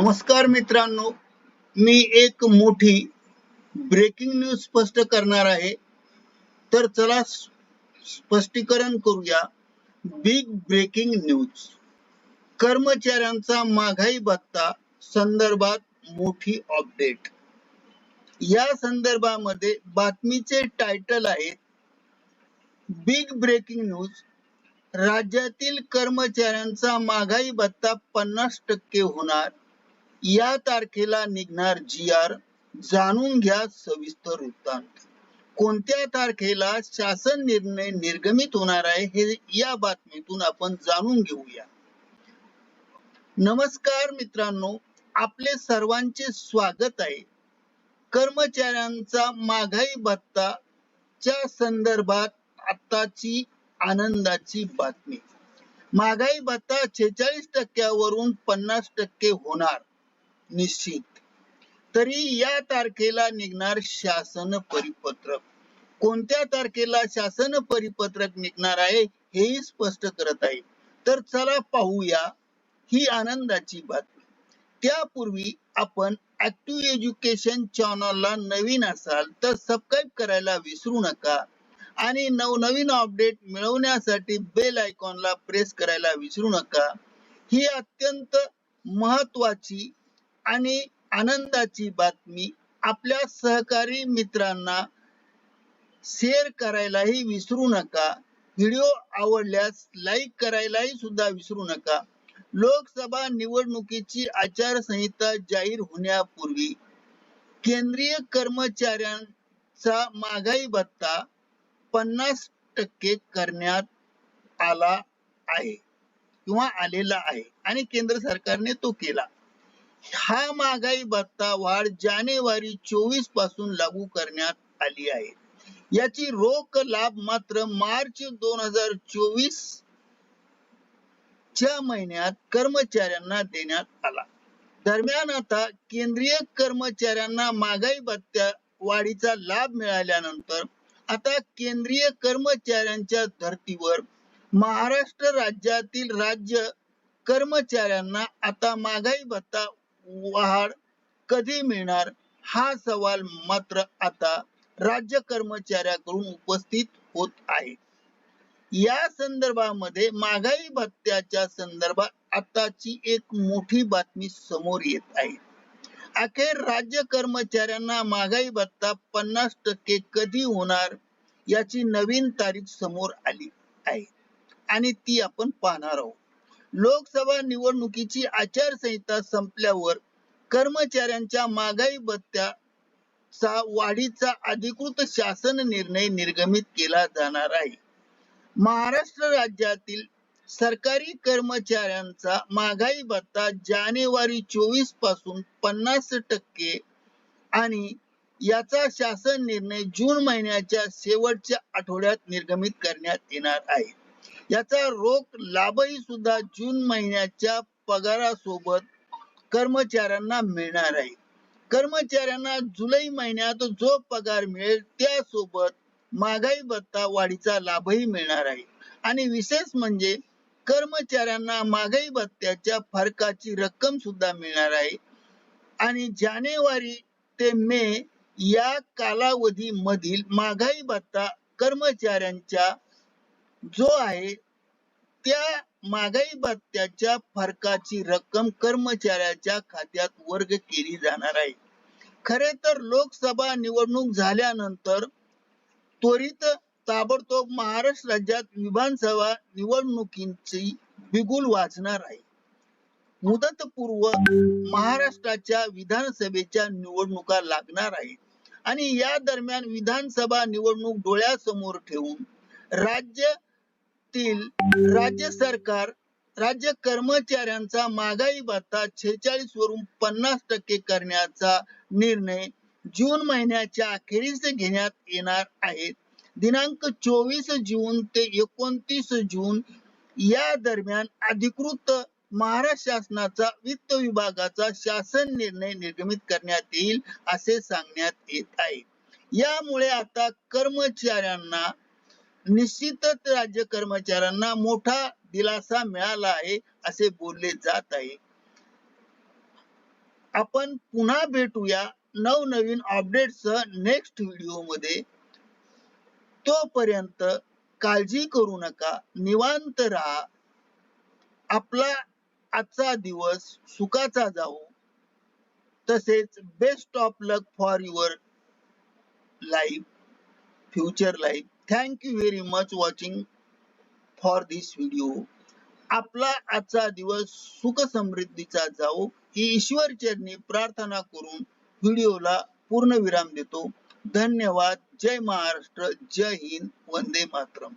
नमस्कार मित्रांनो मी एक मोठी ब्रेकिंग न्यूज स्पष्ट करणार आहे. तर चला स्पष्टीकरण करूया. बिग ब्रेकिंग न्यूज कर्मचाऱ्यांचा महागाई भत्ता संदर्भात मोठी अपडेट या संदर्भामध्ये बातमीचे टायटल आहे बिग ब्रेकिंग न्यूज राज्यातील कर्मचाऱ्यांचा महागाई भत्ता पन्नास टक्के होणार. या तारखेला निघणार जी आर जाणून घ्या सविस्तर वृत्तांत. कोणत्या तारखेला शासन निर्णय निर्गमित होणार आहे हे या बातमीतून आपण जाणून घेऊया. नमस्कार मित्रांनो आपले सर्वांचे स्वागत आहे. कर्मचाऱ्यांचा महागाई भत्ता च्या संदर्भात आताची आनंदाची बातमी. महागाई भत्ता छेचाळीस टक्क्यावरून पन्नास टक्के होणार. निश्चित. तरी या तारखेला निघणार शासन परिपत्रक. कोणत्या तारखेला शासन परिपत्रक निघणार आहे हेही स्पष्ट करत आहे. तर चला पाहूया ही आनंदाची बातमी. त्यापूर्वी आपण ऍक्टिव्ह एज्युकेशन चॅनलला नवीन असाल तर सबस्क्राईब करायला विसरू नका. आणि नवनवीन अपडेट मिळवण्यासाठी बेल आयकॉनला प्रेस करायला विसरू नका. ही अत्यंत महत्वाची आणि आनंदाची बातमी आपल्या सहकारी मित्रांना शेअर करायलाही विसरू नका. व्हिडिओ आवडल्यास लाईक करायलाही सुद्धा विसरू नका. लोकसभा निवडणुकीची आचारसंहिता जाहीर होण्यापूर्वी केंद्रीय कर्मचाऱ्यांचा महागाई भत्ता पन्नास टक्के करण्यात आला आहे किंवा आलेला आहे आणि केंद्र सरकारने तो केला. हा महागाई भत्ता वाढ जानेवारी चोवीसपासून लागू करण्यात आली आहे. याची रोख लाभ मात्र मार्च दोन हजार चोवीस च्या महिन्यात कर्मचाऱ्यांना देण्यात आला. दरम्यान आता केंद्रीय कर्मचाऱ्यांना महागाई भत्त्या वाढीचा लाभ मिळाल्यानंतर आता केंद्रीय कर्मचाऱ्यांच्या धर्तीवर महाराष्ट्र राज्यातील राज्य कर्मचाऱ्यांना आता महागाई भत्ता वाढ कधी मिळणार? हा सवाल मात्र आता राज्य कर्मचाऱ्याकडून उपस्थित होत आहे. या संदर्भामध्ये महागाई भत्त्याच्या संदर्भात आताची एक मोठी बातमी समोर येत आहे. अखेर राज्य कर्मचाऱ्यांना महागाई भत्ता पन्नास टक्के कधी होणार? याची नवीन तारीख समोर आली आहे. आणि ती आपण पाहणार आहोत. लोकसभा निवडणुकीची आचारसंहिता संपल्यावर कर्मचाऱ्यांच्या महागाई भत्त्याचा वाढीचा अधिकृत शासन निर्णय निर्गमित केला जाणार आहे. महाराष्ट्र राज्यातील सरकारी कर्मचाऱ्यांचा महागाई भत्ता जानेवारी चोवीसपासून पन्नास टक्के आणि याचा शासन निर्णय जून महिन्याच्या शेवटच्या आठवड्यात निर्गमित करण्यात येणार आहे. याचा रोख लाभही सुद्धा जून महिन्याच्या पगारासोबत कर्मचाऱ्यांना मिळणार आहे. कर्मचाऱ्यांना जुलै महिन्यात जो पगार मिळेल त्यासोबत महागाई भत्ता वाढीचा लाभही मिळणार आहे. आणि विशेष म्हणजे कर्मचाऱ्यांना महागाई भत्त्याच्या फरकाची रक्कम सुद्धा मिळणार आहे. आणि जानेवारी ते मे या कालावधी मधील महागाई भत्ता कर्मचाऱ्यांच्या जो आहे त्या महागाई भत्त्याच्या फरकाची रक्कम कर्मचाऱ्याच्या खात्यात वर्ग केली जाणार आहे. खरे तर लोकसभा निवडणूक झाल्यानंतर त्वरित ताबडतोब महाराष्ट्र राज्यात विधानसभा निवडणुकीची बिगुल वाजणार आहे. मुदतपूर्व महाराष्ट्राच्या विधानसभेच्या निवडणुका लागणार आहेत. आणि या दरम्यान विधानसभा निवडणूक डोळ्यासमोर ठेवून राज्य राज्यातील राज्य सरकार राज्य कर्मचाऱ्यांचा महागाई भत्ता शेहेचाळीस वरून पन्नास टक्के करण्याचा निर्णय जून महिन्याच्या अखेरीस घेण्यात येणार आहे. दिनांक चोवीस जून ते एकोणतीस जून या दरम्यान अधिकृत महाराष्ट्र शासनाचा वित्त विभागाचा शासन निर्णय निर्गमित करण्यात येईल असे सांगण्यात येत आहे. यामुळे आता कर्मचाऱ्यांना निश्चितच राज्य कर्मचाऱ्यांना मोठा दिलासा मिळाला आहे असे बोलले जात आहे. आपण पुन्हा भेटूया नवनवीन अपडेटसह नेक्स्ट व्हिडिओमध्ये. तोपर्यंत काळजी करू नका निवांत राहा. आपला आजचा दिवस सुखाचा जाऊ तसेच best of luck for your life future life thank you very much watching for this video आपला आजचा दिवस सुख समृद्धीचा जाओ ही ईश्वर चरणी प्रार्थना करून व्हिडिओला पूर्ण विराम देतो. धन्यवाद. जय महाराष्ट्र. जय हिंद. वंदे मातरम.